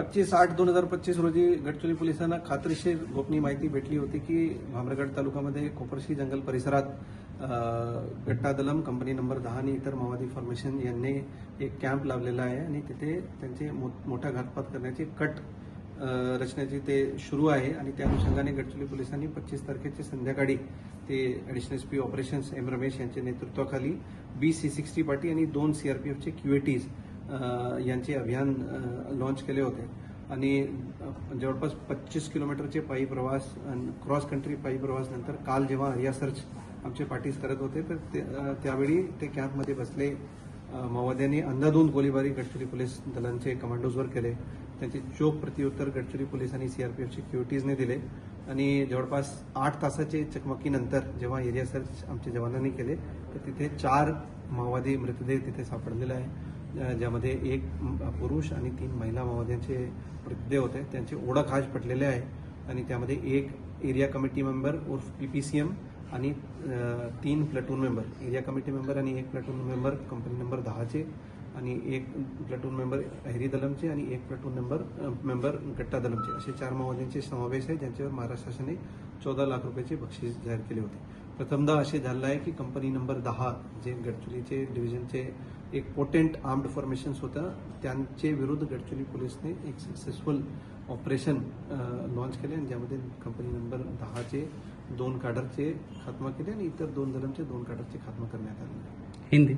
पच्चीस आठ दोन हजार पच्चीस रोजी गडचिरोली पोलिसांना खात्रीशीर गोपनीय माहिती भेटली होती की भामरगड तालुक्यामध्ये कोपरशी जंगल परिसरात अ, गट्टा दलम कंपनी नंबर दहा आणि इतर माओवादी फॉर्मेशन यांनी एक कॅम्प लावलेला आहे आणि तिथे त्यांचे मो- मोठा घातपात करण्याचे कट रचण्याची ते सुरू आहे आणि त्या अनुषंगाने गडचिरोली पोलिसांनी पच्चीस तारखेचे संध्याकाळी ते additional S P operations M Ramesh यांच्या नेतृत्वाखाली बी सी सिक्स्टी पार्टी आणि दोन सीआरपीएफचे क्यूएटीज यांचे अभियान लॉन्च केले होते. आणि जवळपास पच्चीस किलोमीटरचे पायी प्रवास आणि क्रॉस कंट्री पायी प्रवास नंतर काल जेव्हा हरिया सर्च आमचे पार्टीज करत होते तर ते- त्यावेळी ते कॅम्पमध्ये बसले. माओवाद्यांनी अंधाधूंद गोळीबारी गडचिरोली पोलीस दलांचे कमांडोजवर केले. त्यांचे चोख प्रत्युत्तर गडचिरोली पोलीस आणि सीआरपीएफचे क्युटीजने दिले. आणि जवळपास आठ तासाचे चकमकीनंतर जेव्हा एरिया सर्च आमच्या जवानांनी केले तर तिथे चार माओवादी मृतदेह तिथे सापडलेला आहे ज्यामध्ये एक पुरुष आणि तीन महिला माओवाद्यांचे मृतदेह होते. त्यांचे ओळख आज पटलेले आहे. आणि त्यामध्ये एक एरिया कमिटी मेंबर उर्फ पी पी सी एम आणि तीन platoon member. Area committee member आणि एक प्लटून मेंबर कंपनी नंबर दहाचे आणि एक प्लटून मेंबर अहिरी दलमचे आणि एक प्लटून नंबर मेंबर गट्टा दलमचे. असे चार माओवाद्यांचे समावेश आहे. ज्यांच्यावर महाराष्ट्र शासनाने चौदा लाख रुपयाचे बक्षीस जाहीर केले होते. प्रथमदा असे झालेलं आहे की कंपनी नंबर दहा जे गडचिरोलीचे डिव्हिजनचे एक पोटेंट आर्म्ड फॉर्मेशन्स होतं त्यांचे विरुद्ध गडचिरोली पोलिसने एक सक्सेसफुल ऑपरेशन लॉन्च केले आणि ज्यामध्ये कंपनी नंबर दहाचे दोन काडरचे खात्मा केले आणि इतर दोन धर्मचे दोन काडरचे खात्मा करण्यात आले. हिंदी.